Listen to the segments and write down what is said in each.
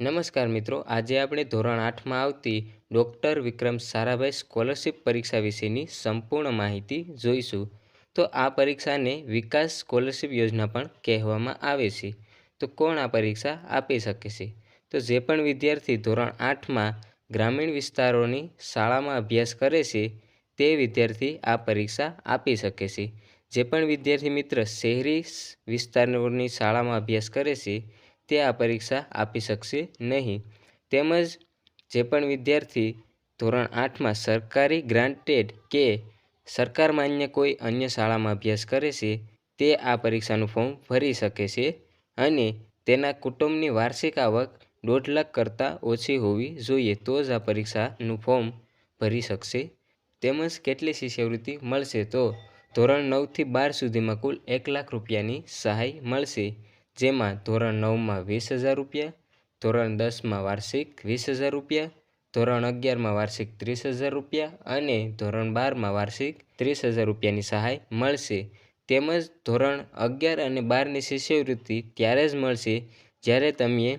નમસ્કાર મિત્રો, આજે આપણે ધોરણ આઠમાં આવતી ડૉક્ટર વિક્રમ સારાભાઈ સ્કોલરશિપ પરીક્ષા વિશેની સંપૂર્ણ માહિતી જોઈશું. તો આ પરીક્ષાને વિકાસ સ્કોલરશિપ યોજના પણ કહેવામાં આવે છે. તો કોણ આ પરીક્ષા આપી શકે છે? તો જે પણ વિદ્યાર્થી ધોરણ આઠમાં ગ્રામીણ વિસ્તારોની શાળામાં અભ્યાસ કરે છે, તે વિદ્યાર્થી આ પરીક્ષા આપી શકે છે. જે પણ વિદ્યાર્થી મિત્ર શહેરી વિસ્તારોની શાળામાં અભ્યાસ કરે છે તે આ પરીક્ષા આપી શકશે નહીં. તેમજ જે પણ વિદ્યાર્થી ધોરણ આઠમાં સરકારી ગ્રાન્ટેડ કે સરકાર માન્ય કોઈ અન્ય શાળામાં અભ્યાસ કરે છે, તે આ પરીક્ષાનું ફોર્મ ભરી શકે છે અને તેના કુટુંબની વાર્ષિક આવક દોઢ લાખ કરતાં ઓછી હોવી જોઈએ તો જ આ પરીક્ષાનું ફોર્મ ભરી શકશે. તેમજ કેટલી શિષ્યવૃત્તિ મળશે તો ધોરણ નવથી બાર સુધીમાં કુલ એક લાખ રૂપિયાની સહાય મળશે. જેમાં ધોરણ નવમાં વીસ હજાર રૂપિયા, ધોરણ દસમાં વાર્ષિક વીસ હજાર રૂપિયા, ધોરણ અગિયારમાં વાર્ષિક ત્રીસ હજાર રૂપિયા અને ધોરણ બારમાં વાર્ષિક ત્રીસ હજાર રૂપિયાની સહાય મળશે. તેમજ ધોરણ અગિયાર અને બારની શિષ્યવૃત્તિ ત્યારે જ મળશે જ્યારે તમે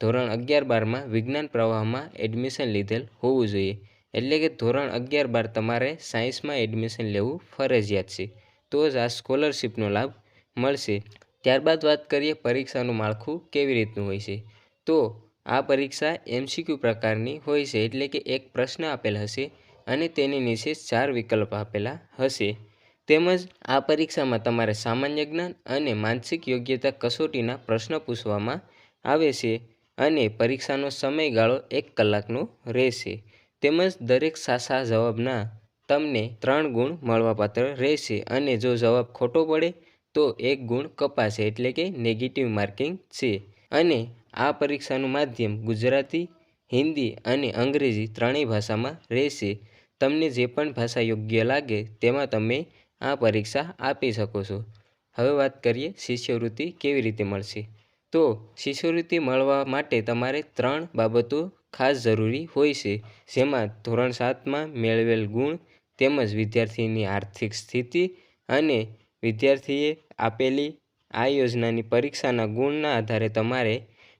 ધોરણ અગિયાર બારમાં વિજ્ઞાન પ્રવાહમાં એડમિશન લીધેલ હોવું જોઈએ. એટલે કે ધોરણ અગિયાર બાર તમારે સાયન્સમાં એડમિશન લેવું ફરજિયાત છે. તો જ આ સ્કોલરશિપનો લાભ મળશે. ત્યારબાદ વાત કરીએ પરીક્ષાનું માળખું કેવી રીતનું હોય છે? તો આ પરીક્ષા એમસીક્યુ પ્રકારની હોય છે, એટલે કે એક પ્રશ્ન આપેલ હશે અને તેની નીચે ચાર વિકલ્પ આપેલા હશે. તેમજ આ પરીક્ષામાં તમારે સામાન્ય જ્ઞાન અને માનસિક યોગ્યતા કસોટીના પ્રશ્ન પૂછવામાં આવે છે અને પરીક્ષાનો સમયગાળો એક કલાકનો રહેશે. તેમજ દરેક સાચા જવાબના તમને ત્રણ ગુણ મળવાપાત્ર રહેશે અને જો જવાબ ખોટો પડે તો એક ગુણ કપાશે એટલે કે નેગેટિવ માર્કિંગ છે. અને આ પરીક્ષાનું માધ્યમ ગુજરાતી, હિન્દી અને અંગ્રેજી ત્રણેય ભાષામાં રહેશે. તમને જે પણ ભાષા યોગ્ય લાગે તેમાં તમે આ પરીક્ષા આપી શકો છો. હવે વાત કરીએ શિષ્યવૃત્તિ કેવી રીતે મળશે. તો શિષ્યવૃત્તિ મળવા માટે તમારે ત્રણ બાબતો ખાસ જરૂરી હોય છે. જેમાં ધોરણ સાતમાં મેળવેલ ગુણ તેમજ વિદ્યાર્થીની આર્થિક સ્થિતિ અને વિદ્યાર્થીએ આપેલી આ યોજનાની પરીક્ષાના ગુણના આધારે તમારે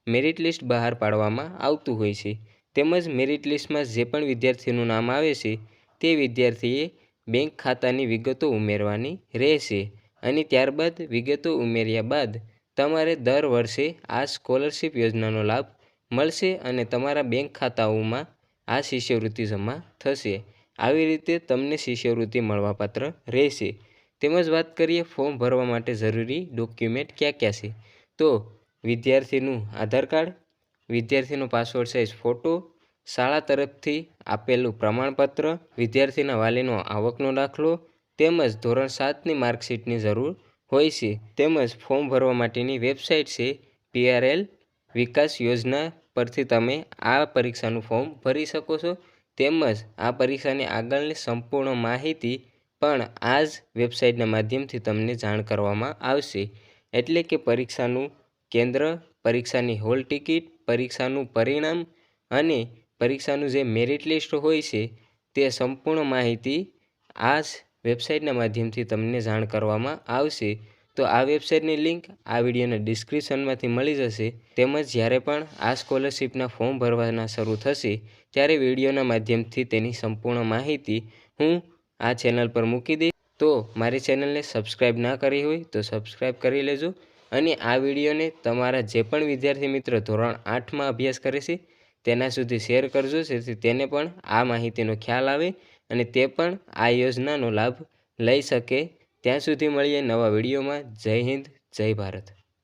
મેરિટ લિસ્ટ બહાર પાડવામાં આવતું હોય છે. તેમજ મેરિટ લિસ્ટમાં જે પણ વિદ્યાર્થીનું નામ આવે છે, તે વિદ્યાર્થીએ બેંક ખાતાની વિગતો ઉમેરવાની રહેશે અને ત્યારબાદ વિગતો ઉમેર્યા બાદ તમારે દર વર્ષે આ સ્કોલરશિપ યોજનાનો લાભ મળશે અને તમારા બેંક ખાતાઓમાં આ શિષ્યવૃત્તિ જમા થશે. આવી રીતે તમને શિષ્યવૃત્તિ મળવાપાત્ર રહેશે. તેમજ વાત કરીએ ફોર્મ ભરવા માટે જરૂરી ડોક્યુમેન્ટ ક્યાં ક્યાં છે? તો વિદ્યાર્થીનું આધાર કાર્ડ, વિદ્યાર્થીનો પાસવર્ડ સાઇઝ ફોટો, શાળા તરફથી આપેલું પ્રમાણપત્ર, વિદ્યાર્થીના વાલીનો આવકનો દાખલો તેમજ ધોરણ સાતની માર્કશીટની જરૂર હોય છે. તેમજ ફોર્મ ભરવા માટેની વેબસાઇટ છે પીઆરએલ વિકાસ યોજના પરથી તમે આ પરીક્ષાનું ફોર્મ ભરી શકો છો. તેમજ આ પરીક્ષાની આગળની સંપૂર્ણ માહિતી પણ આ જ વેબસાઇટના માધ્યમથી તમને જાણ કરવામાં આવશે. એટલે કે પરીક્ષાનું કેન્દ્ર, પરીક્ષાની હોલ ટિકિટ, પરીક્ષાનું પરિણામ અને પરીક્ષાનું જે મેરિટ લિસ્ટ હોય છે, તે સંપૂર્ણ માહિતી આ જ વેબસાઇટના માધ્યમથી તમને જાણ કરવામાં આવશે. તો આ વેબસાઇટની લિંક આ વિડીયોના ડિસ્ક્રિપ્શનમાંથી મળી જશે. તેમજ જ્યારે પણ આ સ્કોલરશિપના ફોર્મ ભરવાના શરૂ થશે, ત્યારે વિડીયોના માધ્યમથી તેની સંપૂર્ણ માહિતી હું આ ચેનલ પર મૂકી દઈશ તો મારી ચેનલને સબસ્ક્રાઈબ ના કરી હોય તો સબસ્ક્રાઈબ કરી લેજો અને આ વિડીયોને તમારા જે પણ વિદ્યાર્થી મિત્ર ધોરણ આઠમાં અભ્યાસ કરે છે, તેના સુધી શેર કરજો, જેથી તેને પણ આ માહિતીનો ખ્યાલ આવે અને તે પણ આ યોજનાનો લાભ લઈ શકે. ત્યાં સુધી મળીએ નવા વિડીયોમાં. જય હિન્દ, જય ભારત.